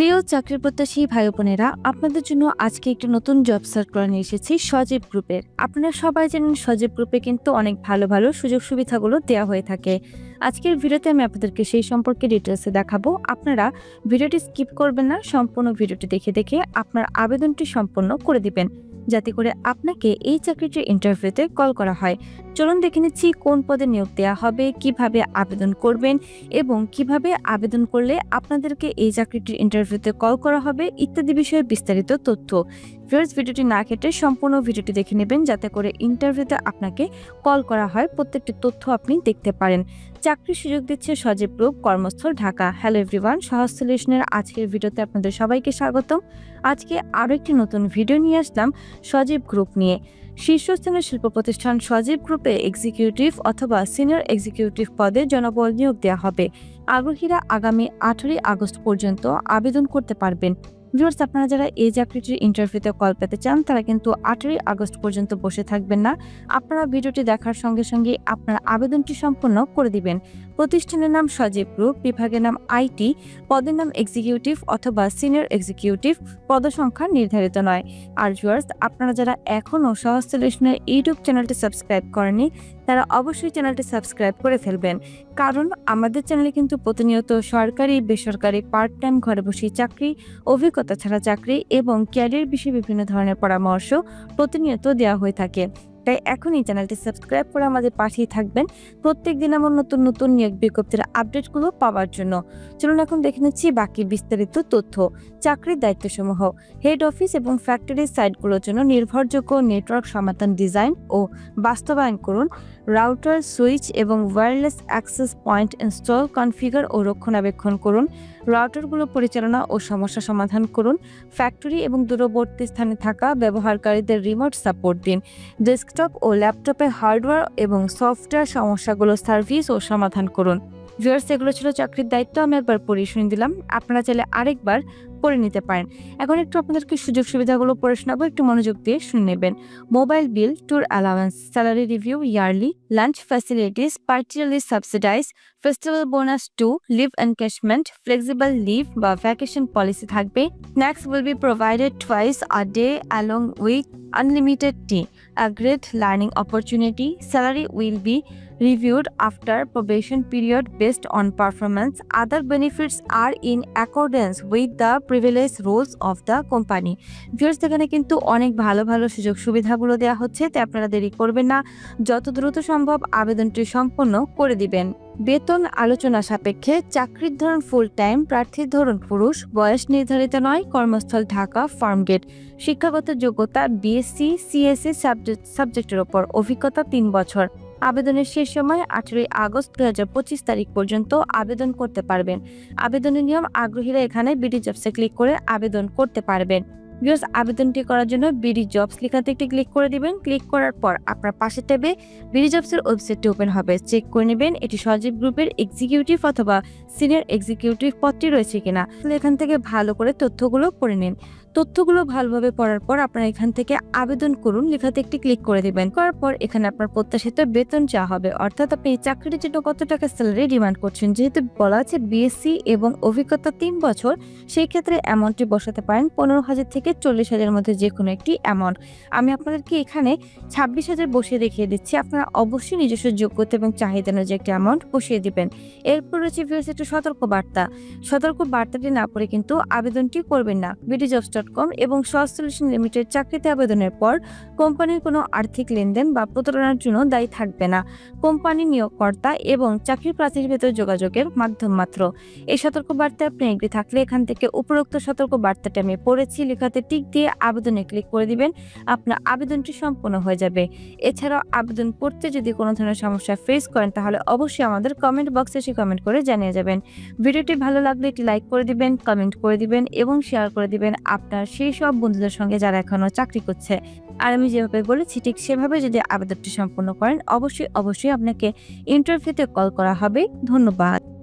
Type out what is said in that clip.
প্রিয় চাকরি প্রত্যাশী ভাই বোনেরা, আপনাদের জন্য আজকে একটি নতুন জব সার্কুলার নিয়ে এসেছি, সজীব গ্রুপের আপনারা সবাই জানেন সজীব গ্রুপে কিন্তু অনেক ভালো ভালো সুযোগ সুবিধাগুলো দেওয়া হয়ে থাকে। আজকের ভিডিওতে আমি আপনাদেরকে সেই সম্পর্কে ডিটেলসে দেখাবো। আপনারা ভিডিওটি স্কিপ করবেন না, সম্পূর্ণ ভিডিওটি দেখে দেখে আপনার আবেদনটি সম্পন্ন করে দিবেন। যাতে করে আপনাকে এই চাকরিটির ইন্টারভিউতে কল করা হয়। চলুন দেখে নিচ্ছি কোন পদে নিয়োগ দেওয়া হবে, কীভাবে আবেদন করবেন এবং কীভাবে আবেদন করলে আপনাদেরকে এই চাকরিটির ইন্টারভিউতে কল করা হবে ইত্যাদি বিষয়ে বিস্তারিত তথ্য। ভিউয়ার্স ভিডিওটি না কেটে সম্পূর্ণ ভিডিওটি দেখে নেবেন, যাতে করে ইন্টারভিউতে আপনাকে কল করা হয়। প্রত্যেকটি তথ্য আপনি দেখতে পারেন। চাকরির সুযোগ দিচ্ছে সজীব গ্রুপ, কর্মস্থল ঢাকা। হ্যালো এভরিওয়ান সহজ সলিউশনের আজকের ভিডিওতে আপনাদের সবাইকে স্বাগতম। আজকে আরও একটি নতুন ভিডিও নিয়ে আসলাম। সজীব গ্রুপ নিয়ে। শীর্ষস্থানীয় শিল্প প্রতিষ্ঠান সজীব গ্রুপে এক্সিকিউটিভ অথবা সিনিয়র এক্সিকিউটিভ পদে জনবল নিয়োগ দেওয়া হবে। আগ্রহীরা আগামী আঠারোই আগস্ট পর্যন্ত আবেদন করতে পারবেন। ভিউয়ার্স, আপনারা যারা এই চাকরিটির ইন্টারভিউতে কল পেতে চান, তারা কিন্তু আঠেরোই আগস্ট পর্যন্ত বসে থাকবেন না। আপনারা ভিডিওটি দেখার সঙ্গে সঙ্গে আপনার আবেদনটি সম্পন্ন করে দিবেন। প্রতিষ্ঠানের নাম সজীব গ্রুপ বিভাগের নাম আইটি, পদের নাম এক্সিকিউটিভ অথবা সিনিয়র এক্সিকিউটিভ পদসংখ্যা নির্ধারিত নয়। আর ভিউয়ার্স আপনারা যারা এখনও সহজ ইউটিউব চ্যানেলটি সাবস্ক্রাইব করেনি তারা অবশ্যই চ্যানেলটি সাবস্ক্রাইব করে ফেলবেন। কারণ আমাদের চ্যানেলে কিন্তু প্রতিনিয়ত সরকারি, বেসরকারি পার্ট টাইম ঘরে বসে চাকরি, অভিজ্ঞতা ছাড়া চাকরি এবং ক্যারিয়ার বিষয়ে বিভিন্ন ধরনের পরামর্শ প্রতিনিয়ত দেওয়া হয়ে থাকে। তাই এখনই চ্যানেলটি সাবস্ক্রাইব করে আমাদের পাশেই থাকবেন। প্রত্যেক দিন আমার নতুন নতুন নিয়োগ বিজ্ঞপ্তির আপডেটগুলো পাওয়ার জন্য। চলুন এখন দেখে নিচ্ছি বাকি বিস্তারিত তথ্য। চাকরির দায়িত্বসমূহ। হেড অফিস এবং ফ্যাক্টরি সাইটগুলোর জন্য নির্ভরযোগ্য নেটওয়ার্ক সমাধান ডিজাইন ও বাস্তবায়ন করুন। রাউটার, সুইচ এবং wireless access point install, configure ও রক্ষণাবেক্ষণ করুন। রাউটারগুলো পরিচালনা ও সমস্যা সমাধান করুন। ফ্যাক্টরি এবং দূরবর্তী স্থানে থাকা ব্যবহারকারীদের রিমোট সাপোর্ট দিন। ডেস্কটপ ও ল্যাপটপে হার্ডওয়্যার এবং সফটওয়্যার সমস্যাগুলো সার্ভিস ও সমাধান করুন। ভিউয়ার্স, এগুলো ছিল চাকরির দায়িত্ব, আমি একবার পরিশুনি শুনে দিলাম আপনারা চাইলে আরেকবার পড়ে নিতে পারেন। এখন একটু আপনাদেরকে সুযোগ সুবিধাগুলো পড়ে শোনাবো, একটু মনোযোগ দিয়ে শুনে নেবেন। Mobile bill tour allowance salary review yearly lunch facilities partially subsidize festival bonus two leave encashment flexible leave বা ভ্যাকেশন পলিসি থাকবে। Snacks will be provided twice a day along with unlimited tea a great learning opportunity. Salary will be reviewed after probation period based on performance. Other benefits are in accordance with the privilege rules of the company. Viewers এখানে কিন্তু অনেক ভালো ভালো সুযোগ সুবিধাগুলো দেওয়া হচ্ছে, তাই আপনারা দেরি করবেন না যত দ্রুত সম্ভব আবেদনটি সম্পন্ন করে দিবেন বেতন আলোচনা সাপেক্ষে চাকরির ধরন ফুল টাইম প্রার্থীর ধরন পুরুষ, বয়স নির্ধারিত নয়, কর্মস্থল ঢাকা ফার্মগেট শিক্ষাগত যোগ্যতা বিএসসি সিএসসি সাবজেক্ট সাবজেক্টের ওপর, অভিজ্ঞতা তিন বছর আবেদনের শেষ সময় আঠেরোই আগস্ট দু হাজার পঁচিশ তারিখ পর্যন্ত আবেদন করতে পারবেন। আবেদনের নিয়ম আগ্রহীরা এখানে বিডি জবসে ক্লিক করে আবেদন করতে পারবেন। ভিউয়ার্স আবেদনটি করার জন্য বিডি জবস লেখাতে একটি ক্লিক করে দিবেন। ক্লিক করার পর আপনার পাশে ট্যাবে বিডি জবসের ওয়েবসাইটটি ওপেন হবে। চেক করে নেবেন এটি সজীব গ্রুপের এক্সিকিউটিভ অথবা সিনিয়র এক্সিকিউটিভ পদটি রয়েছে কিনা। এখান থেকে ভালো করে তথ্যগুলো পড়ে নিন। তথ্যগুলো ভালোভাবে পড়ার পর আপনারা এখান থেকে আবেদন করুন। লেখাতে একটি ক্লিক করে দিবেন। করার পর এখানে আপনার প্রত্যাশিত বেতন চাওয়া হবে, অর্থাৎ আপনি এই চাকরির জন্য কত টাকা স্যালারি ডিমান্ড করছেন, যেহেতু বলা আছে বিএসসি এবং অভিজ্ঞতা তিন বছর, সেই ক্ষেত্রে অ্যামাউন্টটি বসাতে পারেন পনেরো হাজার থেকে চল্লিশ হাজারের মধ্যে যে কোনো একটি অ্যামাউন্ট আমি আপনাদেরকে এখানে ছাব্বিশ হাজার বসিয়ে দেখিয়ে দিচ্ছি। আপনারা অবশ্যই নিজস্ব যোগ্যতা এবং চাহিদা অনুযায়ী একটি অ্যামাউন্ট বসিয়ে দিবেন। এরপর রয়েছে ভিউস একটু সতর্ক বার্তা। সতর্ক বার্তাটি না পড়ে কিন্তু আবেদনটি করবেন না। বিডি জবস ডট কম এবং সলিউশন লিমিটেড চাকরিতে আবেদনের পর কোম্পানির কোনো আর্থিক লেনদেন বা প্রতারণার জন্য দায়ী থাকবে না। কোম্পানি নিয়োগকর্তা এবং চাকরি প্রার্থীর ভেতর যোগাযোগের মাধ্যম মাত্র। এই সতর্ক বার্তা আপনি এগ্রি থাকলে এখান থেকে উপরোক্ত সতর্ক বার্তাটি আমি পড়েছি, লেখাতে টিক দিয়ে আবেদনে ক্লিক করে দিবেন, আপনার আবেদনটি সম্পূর্ণ হয়ে যাবে। এছাড়াও আবেদন করতে যদি কোনো ধরনের সমস্যা ফেস করেন, তাহলে অবশ্যই আমাদের কমেন্ট বক্সে এসে কমেন্ট করে জানিয়ে যাবেন। ভিডিওটি ভালো লাগলে একটি লাইক করে দিবেন কমেন্ট করে দিবেন এবং শেয়ার করে দিবেন। আপনার সেই সব বন্ধুদের সঙ্গে যারা এখনও চাকরি করছে। আর আমি যেভাবে বলেছি, ঠিক সেভাবে যদি আবেদনটি সম্পন্ন করেন, অবশ্যই অবশ্যই আপনাকে ইন্টারভিউতে কল করা হবে। ধন্যবাদ।